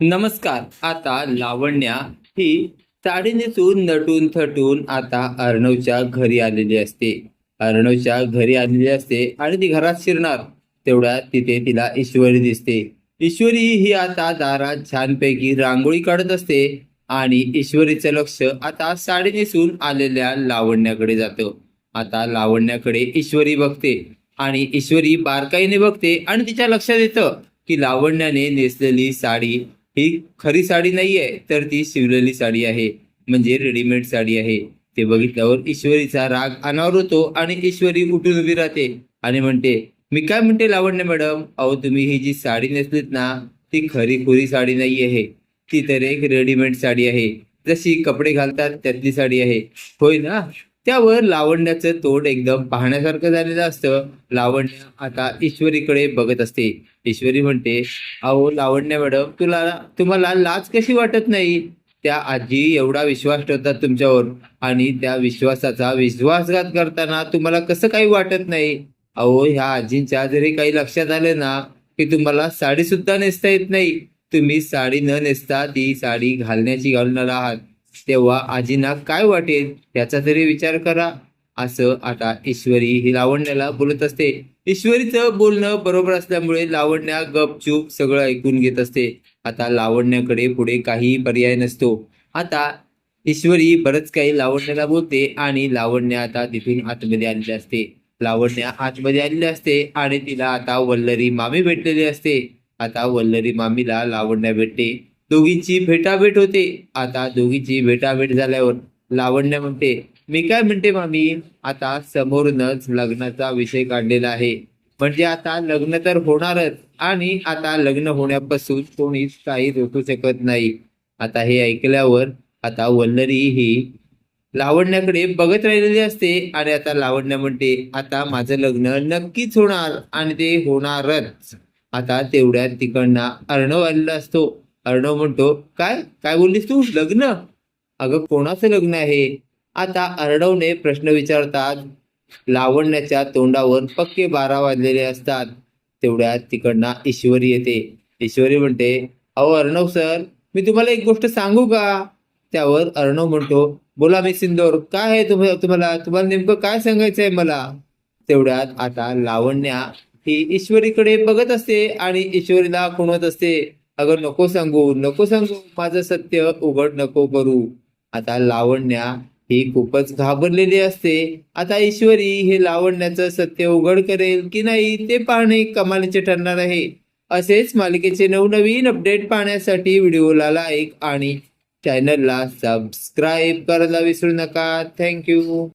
नमस्कार. आता लावण्या ही साडी नेसून नटून थटून आता अर्णवच्या घरी आलेली असते. अर्णवच्या घरी आलेली असते आणि ती घरात शिरणार. तेवढ्यात तिथे तिला ईश्वरी दिसते. ईश्वरी ही आता दारात छानपैकी रांगोळी काढत असते आणि ईश्वरीचं लक्ष आता साडी नेसून आलेल्या लावण्याकडे जातं. आता लावण्याकडे ईश्वरी बघते आणि ईश्वरी बारकाईने बघते आणि तिच्या लक्षात येतं की लावण्याने नेसलेली साडी ही खरी साडी नाहीये तर ती शिवलेली साडी आहे. म्हणजे रेडीमेड साडी आहे. ते बघितल्यावर ईश्वरीचा राग अनावर होतो आणि ईश्वरी उठून उभी राहते आणि म्हणते मी काय म्हणते लावण्य मॅडम? अहो तुम्ही ही जी साडी नेसलीत ना ती खरी खुरी साडी नाही आहे ती तर एक रेडीमेड साडी आहे. जशी कपडे घालतात त्यातली साडी आहे. होय ना? त्यावर लावण्याचं तोंड एकदम पाहण्यासारखं झालेलं असतं. लावण्य आता ईश्वरीकडे बघत असते. ईश्वरी म्हणते अहो लावण्य मॅडम तुला तुम्हाला लाज कशी वाटत नाही? त्या आजी एवढा विश्वास ठेवतात तुमच्यावर आणि त्या विश्वासाचा विश्वासघात करताना तुम्हाला कसं काही वाटत नाही? अहो ह्या आजींच्या जरी काही लक्षात आलं ना की तुम्हाला साडी सुद्धा नेसता येत नाही. तुम्ही साडी न नेसता ती साडी घालण्याची घालणार आहात. तेव्हा आजींना काय वाटेल याचा तरी विचार करा. असं आता ईश्वरी ही लावण्याला बोलत असते. ईश्वरीचं बोलणं बरोबर असल्यामुळे लावण्या गपचूप सगळं ऐकून घेत असते. आता लावण्याकडे पुढे काही पर्याय नसतो. आता ईश्वरी बरंच काही लावण्याला बोलते आणि लावण्य आता तिथून आतमध्ये आलेली असते. लावण्या आतमध्ये आलेली असते आणि तिला आता वल्लरी मामी भेटलेली असते. आता वल्लरी मामीला लावण्या भेटते. दोघींची भेटाभेट होते. आता दोघींची भेटाभेट झाल्यावर लावण्य म्हणते मी काय म्हणते मामी? आता समोरूनच लग्नाचा विषय काढलेला आहे. म्हणजे आता लग्न तर होणारच आणि आता लग्न होण्यापासून कोणीच काही रोखू शकत नाही. आता हे ऐकल्यावर आता वल्लरी ही लावण्याकडे बघत राहिलेली असते आणि आता लावण्य म्हणते आता माझं लग्न नक्कीच होणार आणि ते होणारच. आता तेवढ्यात तिकडनं अर्णव आलेला असतो. अर्णव म्हणतो काय काय बोललीस तू? लग्न? अगं कोणाचं लग्न आहे? आता अर्णवने प्रश्न विचारतात लावण्याच्या तोंडावर पक्के बारा वाजलेले असतात. तेवढ्यात तिकडनं ईश्वरी येते. ईश्वरी म्हणते अहो अर्णव सर मी तुम्हाला एक गोष्ट सांगू का? त्यावर अर्णव म्हणतो बोला मी सिंदोर काय आहे तुम्हाला तुम्हाला तुम्हाला नेमकं काय सांगायचं आहे मला? तेवढ्यात आता लावण्या ही ईश्वरीकडे बघत असते आणि ईश्वरीला खुणवत असते. अगं नको सांगू नको सांगू. माझं सत्य उघड नको करू. आता लावण्या ही खूपच घाबरलेली असते. आता ईश्वरी हे लावण्याचं सत्य उघड करेल की नाही ते पाहणे कमालीचे ठरणार आहे. असेच मालिकेचे नवनवीन अपडेट पाहण्यासाठी व्हिडिओला लाईक आणि चॅनलला सबस्क्राईब करायला विसरू नका. थँक्यू.